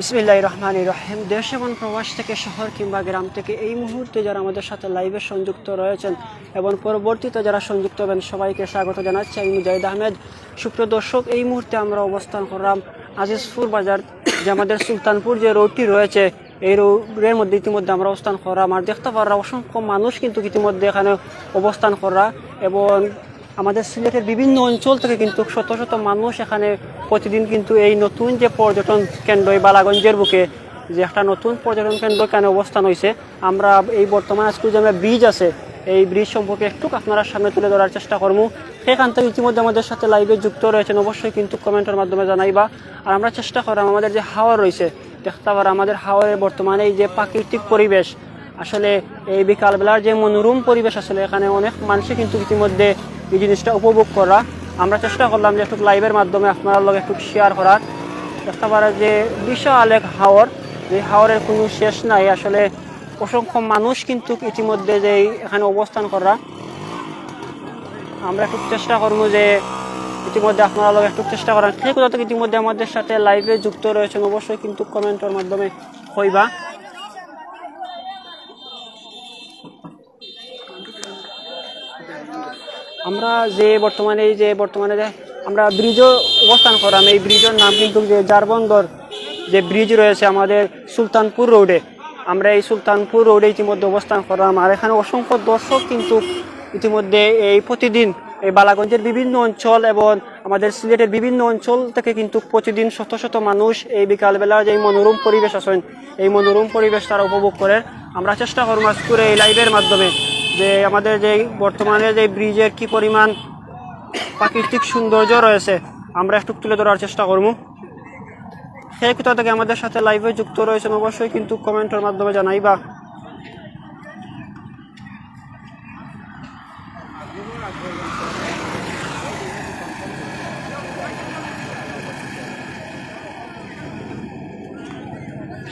বিসমিল্লাহ রহমান রহিম দেশ এবং প্রবাস থেকে শহর কিংবা গ্রাম থেকে এই মুহূর্তে যারা আমাদের সাথে লাইভে সংযুক্ত রয়েছেন এবং পরবর্তীতে যারা সংযুক্ত হবেন, সবাইকে স্বাগত জানাচ্ছি আমি মুজাহিদ আহমেদ। সুপ্রিয় দর্শক, এই মুহূর্তে আমরা অবস্থান করলাম আজিজপুর বাজার যে আমাদের সুলতানপুর যে রোডটি রয়েছে, এই রোডের মধ্যে ইতিমধ্যে আমরা অবস্থান করা আর দেখতে পারা অসংখ্য মানুষ কিন্তু ইতিমধ্যে এখানে অবস্থান করা এবং আমাদের সিলেটের বিভিন্ন অঞ্চল থেকে কিন্তু শত শত মানুষ এখানে প্রতিদিন কিন্তু এই নতুন যে পর্যটন কেন্দ্র এই বালাগঞ্জের বুকে, যে একটা নতুন পর্যটন কেন্দ্র কেন অবস্থান হয়েছে আমরা এই বর্তমান আজকে যে আমরা ব্রিজ আছে, এই ব্রিজ সম্পর্কে একটু আপনারা সামনে তুলে ধরার চেষ্টা করব। সেখান থেকে ইতিমধ্যে আমাদের সাথে লাইভে যুক্ত রয়েছেন, অবশ্যই কিন্তু কমেন্টের মাধ্যমে জানাইবা। আর আমরা চেষ্টা করলাম, আমাদের যে হাওয়া রয়েছে, দেখতে পারা আমাদের হাওয়ার বর্তমানে এই যে প্রাকৃতিক পরিবেশ, আসলে এই বিকালবেলার যে মনোরম পরিবেশ আসলে এখানে অনেক মানুষই কিন্তু ইতিমধ্যে এই জিনিসটা উপভোগ করা। আমরা চেষ্টা করলাম যে একটু লাইভের মাধ্যমে আপনার লগে একটু শেয়ার করার। দেখতে পারা যে বিশাল এক হাওর। এই হাওরের কোনো শেষ নাই। আসলে অসংখ্য মানুষ কিন্তু ইতিমধ্যে যে এখানে অবস্থান করা। আমরা একটু চেষ্টা করব যে ইতিমধ্যে আপনারা লোক একটু চেষ্টা করেন সেই কথা ইতিমধ্যে আমাদের সাথে লাইভে যুক্ত রয়েছেন অবশ্যই কিন্তু কমেন্টের মাধ্যমে হইবা আমরা যে বর্তমানে এই যে বর্তমানে যে আমরা ব্রিজও অবস্থান করলাম এই ব্রিজের নাম কিন্তু যে জারবন্দর যে ব্রিজ রয়েছে আমাদের সুলতানপুর রোডে। আমরা এই সুলতানপুর রোডে ইতিমধ্যে অবস্থান করলাম আর এখানে অসংখ্য দর্শক কিন্তু ইতিমধ্যে এই প্রতিদিন এই বালাগঞ্জের বিভিন্ন অঞ্চল এবং আমাদের সিলেটের বিভিন্ন অঞ্চল থেকে কিন্তু প্রতিদিন শত শত মানুষ এই বিকালবেলা যে এই মনোরম পরিবেশ আছেন, এই মনোরম পরিবেশ তারা উপভোগ করে আমরা চেষ্টা করব আজকুরে এই লাইভের মাধ্যমে। যে আমাদের যে বর্তমানে যে ব্রিজের কি পরিমাণ প্রাকৃতিক সৌন্দর্য রয়েছে, আমরা একটু তুলে ধরার চেষ্টা করব। সেই কোথা থেকে আমাদের সাথে লাইভে যুক্ত রয়েছেন অবশ্যই কিন্তু কমেন্টের মাধ্যমে জানাইবা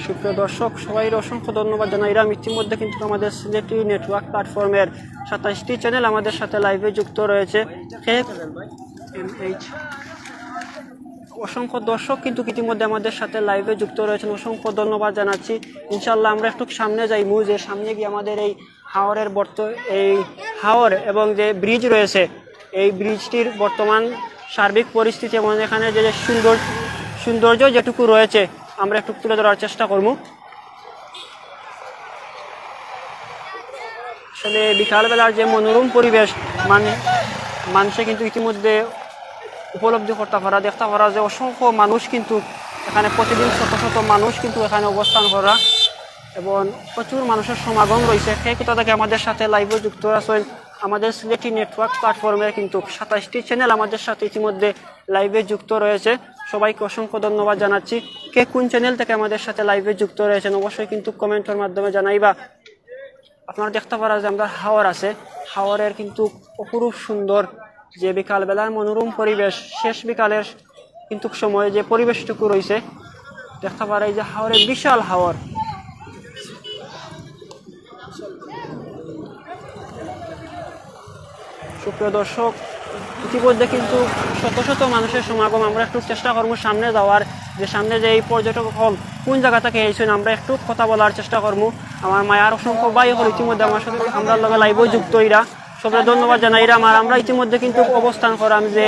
সুপ্রিয় দর্শক সবাই অসংখ্য ধন্যবাদ জানাই। এরা ইতিমধ্যে কিন্তু আমাদের সিলেটি নেটওয়ার্ক প্ল্যাটফর্মের সাতাশটি চ্যানেল আমাদের সাথে লাইভে যুক্ত রয়েছে। অসংখ্য দর্শক কিন্তু ইতিমধ্যে আমাদের সাথে লাইভে যুক্ত রয়েছেন। অসংখ্য ধন্যবাদ জানাচ্ছি। ইনশাল্লাহ আমরা একটু সামনে যাই যে সামনে গিয়ে আমাদের এই হাওরের বর্ত, এই হাওর এবং যে ব্রিজ রয়েছে, এই ব্রিজটির বর্তমান সার্বিক পরিস্থিতি এবং এখানে যে সুন্দর, সৌন্দর্য যেটুকু রয়েছে আমরা একটু তুলে ধরার চেষ্টা করব। আসলে বিকালবেলার যে মনোরম পরিবেশ, মান, মানুষে কিন্তু ইতিমধ্যে উপলব্ধি করতে পারা দেখতে পারা যে অসংখ্য মানুষ কিন্তু এখানে প্রতিদিন শত শত মানুষ কিন্তু এখানে অবস্থান করা এবং প্রচুর মানুষের সমাগম রয়েছে। সেই কথা থেকে আমাদের সাথে লাইভে যুক্ত আছেন? আমাদের সিলেটি নেটওয়ার্ক প্ল্যাটফর্মে কিন্তু সাতাশটি চ্যানেল আমাদের সাথে ইতিমধ্যে লাইভে যুক্ত রয়েছে। সবাইকে অসংখ্য ধন্যবাদ জানাচ্ছি। কে কোন চ্যানেল থেকে আমাদের সাথে লাইভে যুক্ত রয়েছেন, অবশ্যই কিন্তু কমেন্টের মাধ্যমে জানাইবা। আপনারা দেখতে পারা যে আমরা হাওয়ার আছে। হাওয়ারের কিন্তু অপরূপ সুন্দর যে বিকালবেলার মনোরম পরিবেশ, শেষ বিকালের কিন্তু সময়ে যে পরিবেশটুকু রয়েছে, দেখতে পারা এই যে হাওরের বিশাল হাওয়ার সুপ্রিয় দর্শক ইতিমধ্যে কিন্তু শত শত মানুষের সমাগম, আমরা একটু চেষ্টা করব সামনে যাওয়ার, যে সামনে যে এই পর্যটক হল, কোন জায়গা থেকে এসেছেন, আমরা একটু কথা বলার চেষ্টা করব। আমার মায়ার অসংখ্য বাই হল ইতিমধ্যে আমার সাথে, আমরা লগে লাইভও যুক্ত এরা। সবাই ধন্যবাদ জানাই। এরা আমার, আমরা ইতিমধ্যে কিন্তু অবস্থান করাম যে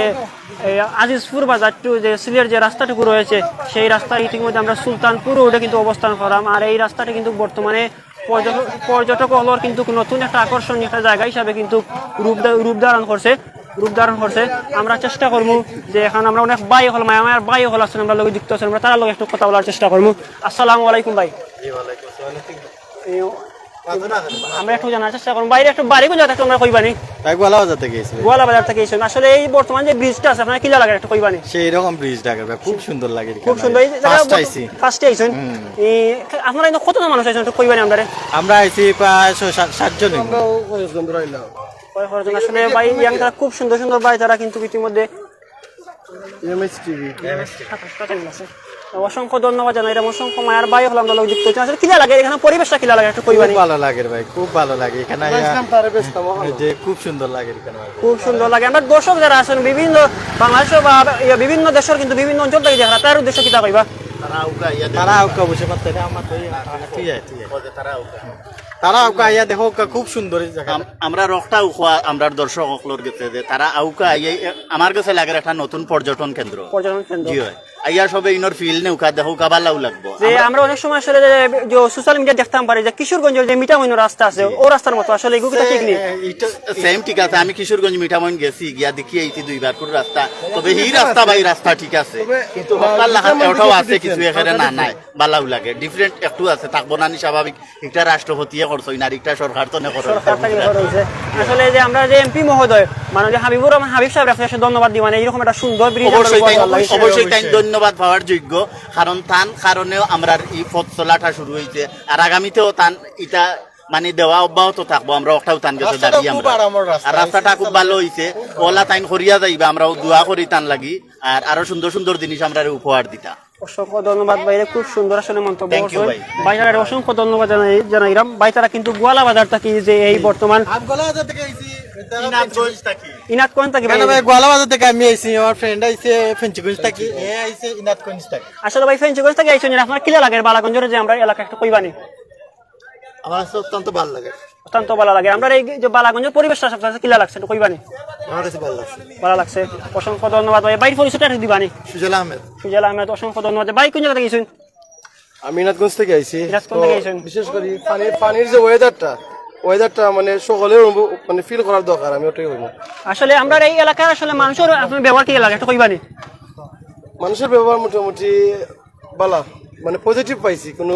আজিজপুর বাজার টু যে সিলের যে রাস্তাটুকু রয়েছে, সেই রাস্তায় ইতিমধ্যে আমরা সুলতানপুর রোডে কিন্তু অবস্থান করাম। আর এই রাস্তাটি কিন্তু বর্তমানে পর্যটক পর্যটক হলর কিন্তু নতুন একটা আকর্ষণীয় একটা জায়গা হিসাবে কিন্তু রূপ রূপ ধারণ করছে। রূপ ধারণ করছে আমরা চেষ্টা করব যে এখন আমরা অনেক বাই হল মায়া মায়ার বাই হল আছেন আমরা লোক যুক্ত আছেন আমরা তার লোক একটু কথা বলার চেষ্টা করব। আসসালামু আলাইকুম ভাই। আমরা একটু জানার চেষ্টা করব। বাইরে একটু বাড়ি কোন আমরা কইবানি। গোয়ালা বাজার থেকে আসলে এই বর্তমান যে ব্রিজটা আছে আপনার কি লাগে একটু কইবানি। সেই রকম ব্রিজ খুব সুন্দর লাগে খুব সুন্দর। ফার্স্ট আইছি। ফার্স্টে আইছেন। আপনারা কিন্তু মানুষ আইছেন একটু কইবানি আমরা? আমরা আইছি প্রায় ছয় সাত- সাতজন হইবো। কয় কয়জন আসলে ভাই ইয়াং তারা খুব সুন্দর সুন্দর ভাই তারা কিন্তু ইতিমধ্যে অসংখ্য ধন্যবাদ জানাই এটা অসংখ্য মায়ের ভাই হলাম লোক যুক্ত হয়েছে। আসলে কিলা লাগে এখানে পরিবেশটা কিলা লাগে একটু খুব কইবানি। ভালো লাগে ভাই খুব ভালো লাগে। এখানে যে খুব সুন্দর লাগে এখানে খুব সুন্দর লাগে। আমরা দর্শক যারা আছেন বিভিন্ন বাংলাদেশ বা বিভিন্ন দেশের কিন্তু বিভিন্ন অঞ্চল থেকে যারা তার উদ্দেশ্য কিতা কইবা? তারা আউকা ইয়া তারা আউকা বসে পারতে আমার তো ঠিক আছে তারা আউকা তারা আউকা আইয়া দেখো খুব সুন্দর এই জায়গা আম- আমরা রকটা উখোয়া আমরা দর্শক সকলের গেছে যে তারা আউকা আইয়া আমার কাছে লাগে একটা নতুন পর্যটন কেন্দ্র। পর্যটন কেন্দ্র। জি হয় আইয়া সবে ইনর ফিল নেউকা দেখো কাবালাও লাগবো। যে আমরা অনেক সময় আসলে যে সোশ্যাল মিডিয়া দেখতাম পারি যে কিশোরগঞ্জের যে মিটামইন রাস্তা আছে ও রাস্তার মতো আসলে এগুলো ঠিক নেই। সেম ঠিক আছে আমি কিশোরগঞ্জ মিঠামইন গেছি গিয়া দেখি এইটি দুইবার করে রাস্তা। তবে এই রাস্তা এই রাস্তা ঠিক আছে কিন্তু এটাও আছে কিছু এখানে না নাই বালাও লাগে। ডিফারেন্ট একটু আছে থাকব না নি স্বাভাবিক। একটা রাষ্ট্রপতিয়ে করছ না একটা সরকার তো না করো। আসলে যে আমরা যে এমপি মহোদয় মানে যে হাবিবুর রহমান হাবিব সাহেব রাখতে ধন্যবাদ দিই মানে এরকম একটা সুন্দর ব্রিজ অবশ্যই অবশ্যই তাই ধন্যবাদ পাওয়ার যোগ্য। কারণ তান কারণেও আমরা এই পথ চলাটা শুরু হয়েছে। আর আগামীতেও তান ইটা মানে দেওয়া অব্যাহত থাকব। আমরা ওটাও তান গেছে দাঁড়িয়ে আমরা। আর রাস্তাটা খুব ভালো হয়েছে ওলা তাইন করিয়া যাইবা আমরাও দোয়া করি তান লাগি। আর আরও সুন্দর সুন্দর জিনিস আমরা উপহার দিতা। অসংখ্য ধন্যবাদ ভাইরে খুব সুন্দর আসলে মন্তব্য Thank করছেন। ভাই। অসংখ্য ধন্যবাদ জানাই জানাইলাম ভাই তারা কিন্তু গোয়ালা বাজার থাকি যে এই বর্তমান আমগোলা বাজার থেকে আইছি ইনাত কোন থাকি। ভাই কেন ভাই? গোয়ালা বাজার থেকে আমি ফ্রেন্ড আইছে ফেঞ্চিগঞ্জ থেকে। এ আইছে আসলে ভাই ফেঞ্চিগঞ্জ থেকে আইছেন আপনার কিলা লাগে? বালাগঞ্জের যে আমরা এলাকা একটা কইবানি। আমার কাছে অত্যন্ত ভালো লাগে। অত্যন্ত ভালো লাগে। আমরা এই যে বালাগঞ্জের পরিবেশটা কিলা লাগছে একটু কইবানি আমার কাছে ভালো লাগছে। ভালো লাগছে। অসংখ্য ধন্যবাদ। ভাই বাইর পরিচয়টা একটু দিবানি সুজল আহমেদ। সুজল আহমেদ অসংখ্য ধন্যবাদ। ভাই কোন জায়গা থেকে গেছেন আমি নাথগঞ্জ থেকে আইছি। বিশেষ করে পানির পানির যে ওয়েদারটা ওয়েদারটা মানে সকলের অনুভব- মানে ফিল করার দরকার আমি ওটাই হইব আসলে আমরা এই এলাকার আসলে মানুষের আপনার ব্যবহার কি লাগে একটু কইবানি মানুষের ব্যবহার মোটামুটি বালা মানে পজিটিভ পাইছি। কোনো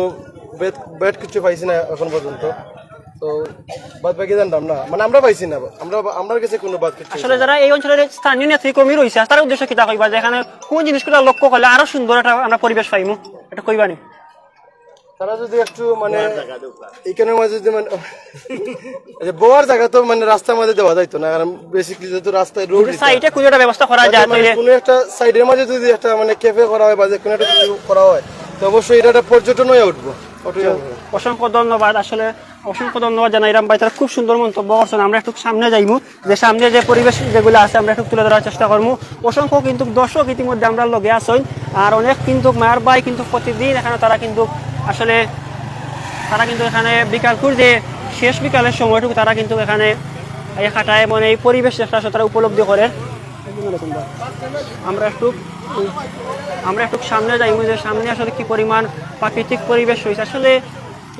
ব্যাড কিছু পাইছি না এখন পর্যন্ত। তো বাদ বাকি জানতাম না। মানে আমরা পাইছি না আমরা আমরা কাছে কোনো বাদ কিছু আসলে যারা এই অঞ্চলের স্থানীয় নেতৃকর্মী রয়েছে তার উদ্দেশ্য কিতা কইবা? যে এখানে কোন জিনিসগুলো লক্ষ্য করলে আরও সুন্দর একটা আমরা পরিবেশ পাইমু? এটা কইবানি তারা যদি একটু মানে এইখানের মাঝে যদি মানে বোয়ার জায়গা তো মানে রাস্তার মাঝে দেওয়া যাইতো না কারণ বেসিক্যালি যেহেতু রাস্তায় রোড সাইটে খুঁজে একটা ব্যবস্থা করা যায় মানে কোনো একটা সাইডের মাঝে যদি একটা মানে ক্যাফে করা হয় বা যে কোনো একটা করা হয় তো অবশ্যই এটা একটা পর্যটন হয়ে উঠবো। অসংখ্য ধন্যবাদ। আসলে অসংখ্য ধন্যবাদ জানাই। রাম ভাই, তারা খুব সুন্দর মন্তব্য করছেন। আমরা একটু সামনে যাইমু। যে সামনে যে পরিবেশ যেগুলো আছে, আমরা একটু তুলে ধরার চেষ্টা করব অসংখ্য কিন্তু দর্শক ইতিমধ্যে আমরা লগে আসই আর অনেক কিন্তু মায়ের ভাই কিন্তু প্রতিদিন এখানে তারা কিন্তু আসলে তারা কিন্তু এখানে বিকালপুর যে শেষ বিকালের সময়টুকু তারা কিন্তু এখানে এই মানে এই পরিবেশ একটা তারা উপলব্ধি করে আমরা একটু আমরা একটু সামনে যাই যে সামনে আসলে কি পরিমাণ প্রাকৃতিক পরিবেশ রয়েছে আসলে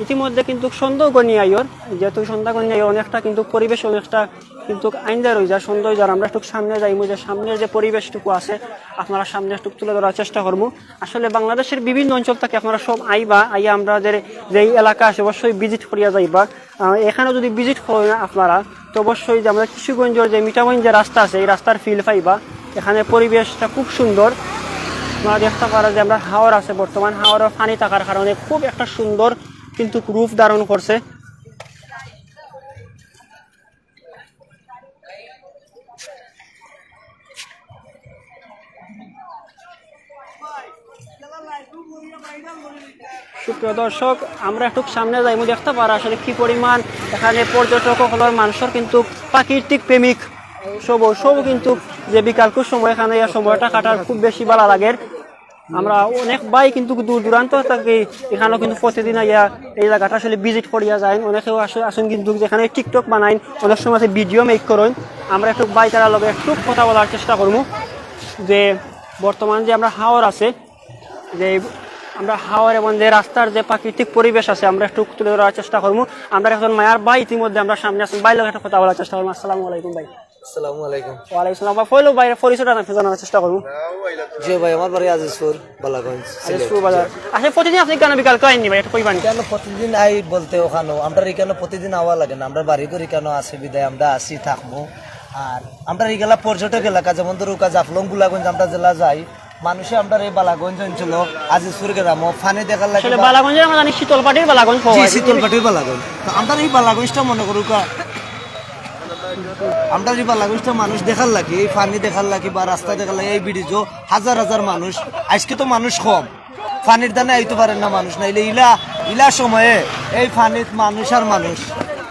ইতিমধ্যে কিন্তু সৌন্দর্যনী আইয়র, যেহেতু সন্ধ্যাগণী আইয়র অনেকটা কিন্তু পরিবেশ অনেকটা কিন্তু আইন্দা রয়ে যায় সৌন্দর্য আর আমরা একটু সামনে যাই যে সামনের যে পরিবেশটুকু আছে, আপনারা সামনে একটু তুলে ধরার চেষ্টা করব আসলে বাংলাদেশের বিভিন্ন অঞ্চল থেকে আপনারা সব আইবা, আইয়া আমরা যে যে এই এলাকা আছে অবশ্যই ভিজিট করিয়া যাইবা। এখানে যদি ভিজিট করেন আপনারা, তো অবশ্যই যে আমরা কিশোরগঞ্জের যে মিঠাগঞ্জ যে রাস্তা আছে, এই রাস্তার ফিল পাইবা। এখানে পরিবেশটা খুব সুন্দর। আপনারা দেখতে পারা যে আমরা হাওর আছে বর্তমান। হাওরের পানি থাকার কারণে খুব একটা সুন্দর কিন্তু রূপ ধারণ করছে। সুপ্রিয় দর্শক, আমরা একটু সামনে যাইমু, দেখতে পারা আসলে কি পরিমাণ এখানে পর্যটক সকলের মানুষের কিন্তু প্রাকৃতিক প্রেমিক সব সব কিন্তু যে বিকালকুর সময় এখানে সময়টা কাটার খুব বেশি ভালো লাগে। আমরা অনেক বাই কিন্তু দূর দূরান্ত থাকি এখানেও কিন্তু প্রতিদিন আইয়া এই জায়গাটা আসলে ভিজিট করিয়া যায় অনেকেও আসে আসেন কিন্তু যেখানে টিকটক বানাইন, অনেক সময় ভিডিও মেক করেন। আমরা একটু বাই তারা লগে একটু কথা বলার চেষ্টা করব। যে বর্তমান যে আমরা হাওর আছে, যে আমরা হাওয়ার এবং যে রাস্তার যে প্রাকৃতিক পরিবেশ আছে, আমরা একটু তুলে ধরার চেষ্টা করব। আমরা এখন মায়ার ভাই ইতিমধ্যে আমরা সামনে আসুন ভাই লোক একটা কথা বলার চেষ্টা করব। আসসালামু আলাইকুম ভাই। আসসালামু আলাইকুম। ওয়ালাইকুম সালাম। ভাই ফলো ভাই পরিচয়টা না জানার চেষ্টা করব। জি ভাই আমার বাড়ি আজিজপুর বালাগঞ্জ আচ্ছা বাজার। আচ্ছা প্রতিদিন আপনি কেন বিকাল কয়েননি ভাই? একটু কইবানি। কেন প্রতিদিন আই বলতে ওখানে? আমরা এখানে প্রতিদিন আওয়া লাগে না? আমরা বাড়ি করি কেন আসি বিদায়? আমরা আসি থাকব। আর আমরা এইগুলা পর্যটক এলাকা যেমন ধরো জাফলং গুলাগঞ্জ আমরা জেলা যাই মানুষে আমরা এই বালাগঞ্জ অঞ্চল আজিজপুর গ্রাম ফানি দেখার লাগে আসলে বালাগঞ্জে আমরা জানি শীতলপাটির বালাগঞ্জ। শীতলপাটির বালাগঞ্জ। আমরা এই বালাগঞ্জটা মনে করু কা আমরা এই বালাগঞ্জটা মানুষ দেখার লাগে এই ফানি দেখার লাগে বা রাস্তা দেখার লাগে এই ব্রিজও হাজার হাজার মানুষ। আজকে তো মানুষ কম। ফানির দানে আইতে পারেন না মানুষ নাইলে ইলা ইলা সময়ে এই ফানিত মানুষ আর মানুষ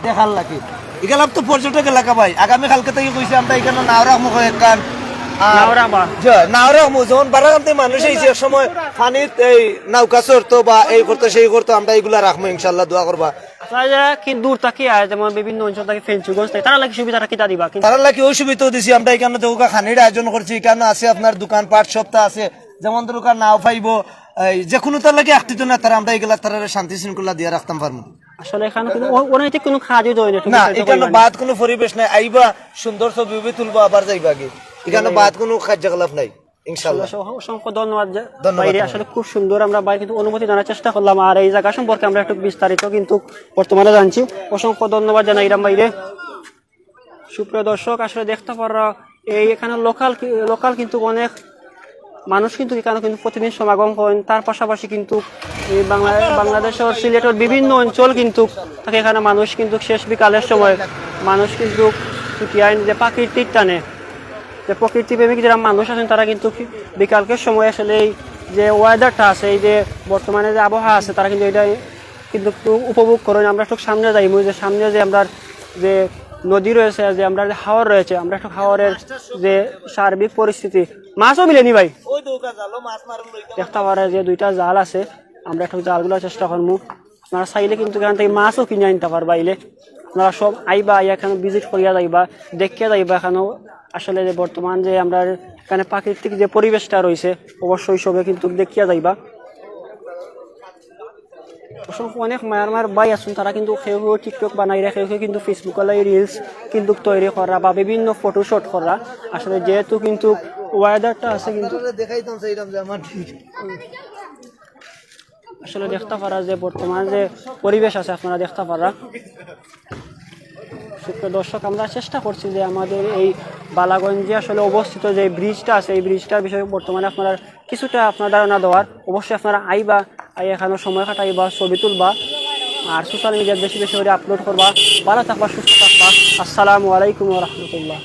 দেখার লাগে। এগুলা তো পর্যটক এলাকা ভাই। আগামী কালকে থেকে কইছে আমরা এখানে নাওরা বা জ- নাওরা যখন বারাকান্তে মানুষ এইছে এক সময় পানিত এই নৌকা চড়তো বা এই করতো সেই করতো আমরা এইগুলা রাখব ইনশাল্লাহ দোয়া করবা। যারা কি দূর থাকি আয় যেমন বিভিন্ন অঞ্চল থেকে ফেঞ্চুগঞ্জ থেকে তারা লাগে সুবিধাটা কিতা দিবা? তারা লাগি ওই সুবিধাও দিছি আমরা এখানে তো খানির আয়োজন করছি এখানে আছে আপনার দোকান পাট সপ্তাহ আছে যেমন নাও পাইব এই যে কোনো তার লাগে একটি না তারা আমরা এগুলা তারা শান্তি শৃঙ্খলা দিয়ে রাখতাম পারব। আসলে এখানে কোনো অনৈতিক কোনো কাজই না এখানে বাদ কোনো পরিবেশ নাই আইবা সুন্দর ছবি তুলবো আবার যাইবা আগে। এখানে বাদ কোনো কার্যকলাপ নাই। অসংখ্য- ধন্যবাদ বাইরে আসলে খুব সুন্দর আমরা বাইরে কিন্তু অনুমতি জানার চেষ্টা করলাম। আর এই জায়গা সম্পর্কে আমরা একটু বিস্তারিত কিন্তু বর্তমানে জানছি। অসংখ্য ধন্যবাদ জানাই ইরাম বাইরে সুপ্রিয় দর্শক আসলে দেখতে পারো এই এখানে লোকাল লোকাল কিন্তু অনেক মানুষ কিন্তু এখানে কিন্তু প্রতিদিন সমাগম করেন তার পাশাপাশি কিন্তু বাংলা বাংলাদেশের সিলেটের বিভিন্ন অঞ্চল কিন্তু থাকে। এখানে মানুষ কিন্তু শেষ বিকালের সময় মানুষ কিন্তু ছুটি আইন যে প্রাকৃতিক টানে। যে প্রকৃতি প্রেমিক যারা মানুষ আছেন তারা কিন্তু বিকালকের সময় আসলে এই যে ওয়েদারটা আছে এই যে বর্তমানে যে আবহাওয়া আছে তারা কিন্তু এটা কিন্তু একটু উপভোগ করেন। আমরা একটু সামনে যাই যে সামনে যে আমরা যে নদী রয়েছে যে আমরা যে হাওর রয়েছে আমরা একটু হাওরের যে সার্বিক পরিস্থিতি। মাছও মিলেনি ভাই। দেখতে পারে যে দুইটা জাল আছে আমরা একটু জালগুলো চেষ্টা করব আপনারা চাইলে কিন্তু এখান থেকে মাছও কিনে আনতে পারবা আইলে। আপনারা সব আইবা এখানে ভিজিট করিয়া যাইবা দেখিয়া যাইবা এখানেও আসলে যে বর্তমান যে আমরা এখানে প্রাকৃতিক যে পরিবেশটা রয়েছে অবশ্যই সবে কিন্তু দেখিয়া যাইবা। অসংখ্য অনেক মায়ার মায়ের বাই আছেন তারা কিন্তু সেও সেও টিকটক বানাই রাখে সেও কিন্তু ফেসবুকলৈ রিলস কিন্তু তৈরি করা বা বিভিন্ন ফটোশুট করা। আসলে যেহেতু কিন্তু ওয়েদারটা আছে কিন্তু আসলে দেখতে পারা যে বর্তমান যে পরিবেশ আছে আপনারা দেখতে পারা। সুপ্রিয় দর্শক, আমরা চেষ্টা করছি যে আমাদের এই বালাগঞ্জে আসলে অবস্থিত যে ব্রিজটা আছে, এই ব্রিজটার বিষয়ে বর্তমানে আপনারা কিছুটা আপনার ধারণা দেওয়ার। অবশ্যই আপনারা আইবা, আই এখানে সময় কাটাইবা, ছবি তুলবা, আর সোশ্যাল মিডিয়ায় বেশি বেশি করে আপলোড করবা। ভালো থাকবা, সুস্থ থাকবা। আসসালামু আলাইকুম রহমতুল্লাহ।